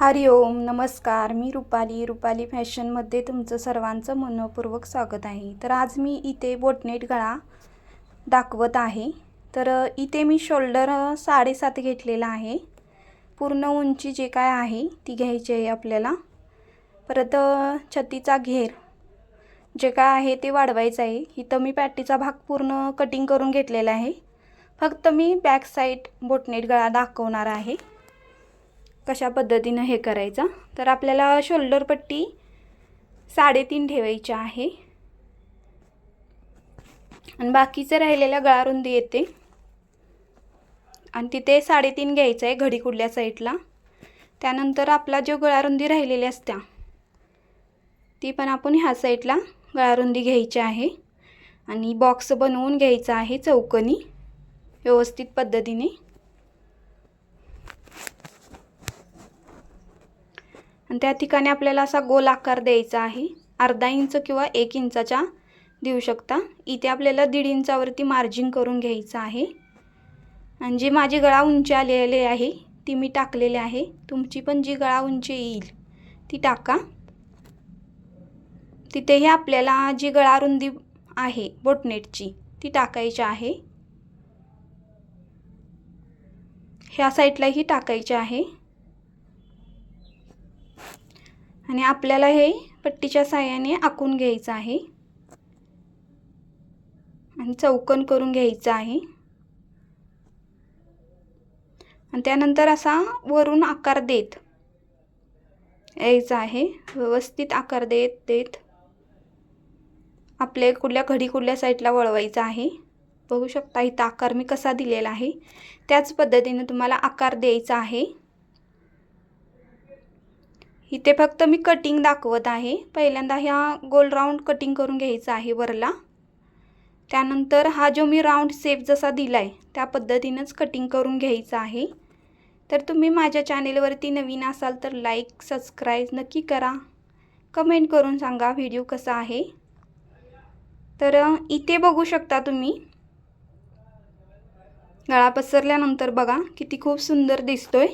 हरि ओम नमस्कार. मी रुपाली रुपाली फॅशनमध्ये तुमचं सर्वांचं मनपूर्वक स्वागत आहे. तर आज मी इथे बोटनेट गळा दाखवत आहे. तर इथे मी शोल्डर साडेसात घेतलेला आहे. पूर्ण उंची जे काय आहे ती घ्यायची आहे आपल्याला. परत छतीचा घेर जे काय आहे ते वाढवायचं आहे. इथं मी पॅटीचा भाग पूर्ण कटिंग करून घेतलेला आहे. फक्त मी बॅक साईड बोटनेट गळा दाखवणार आहे. कशा पद्धतीनं हे करायचं? तर आपल्याला शोल्डर पट्टी साडेतीन ठेवायची आहे. आणि बाकीचं राहिलेल्या गळारुंदी येते. आणि तिथे साडेतीन घ्यायचं आहे घडी कुडल्या साईडला. त्यानंतर आपला जो गळारुंदी राहिलेली असत्या ती पण आपण ह्या साईडला गळारुंदी घ्यायची आहे. आणि बॉक्स बनवून घ्यायचा आहे चौकनी व्यवस्थित पद्धतीने. आणि त्या ठिकाणी आपल्याला असा गोल आकार द्यायचा आहे. अर्धा इंच किंवा एक इंचाच्या देऊ शकता. इथे आपल्याला दीड इंचावरती मार्जिन करून घ्यायचं आहे. आणि जी माझी गळा उंची आलेली आहे ती मी टाकलेली आहे. तुमची पण जी गळा उंची येईल ती टाका. तिथेही आपल्याला जी गळा रुंदी आहे बोटनेटची ती टाकायची आहे. ह्या साईडलाही टाकायची आहे. आणि आपल्याला हे पट्टीच्या साह्याने आखून घ्यायचं आहे. आणि चौकन करून घ्यायचं आहे. आणि त्यानंतर असा वरून आकार देत यायचा आहे. व्यवस्थित आकार देत देत आपल्या कुठल्या घडी कुठल्या साईडला वळवायचा आहे. बघू शकता इथं आकार मी कसा दिलेला आहे. त्याच पद्धतीने तुम्हाला आकार द्यायचा आहे. इथे फक्त मी कटिंग दाखवत आहे. पहिल्यांदा ह्या गोल राऊंड कटिंग करून घ्यायचा आहे वरला. त्यानंतर हा जो मी राऊंड सेप जसा दिला आहे त्या पद्धतीनंच कटिंग करून घ्यायचं आहे. तर तुम्ही माझ्या चॅनेलवरती नवीन असाल तर लाईक सबस्क्राईब नक्की करा. कमेंट करून सांगा व्हिडिओ कसा आहे. तर इथे बघू शकता तुम्ही. गळा पसरल्यानंतर बघा किती खूप सुंदर दिसतोय.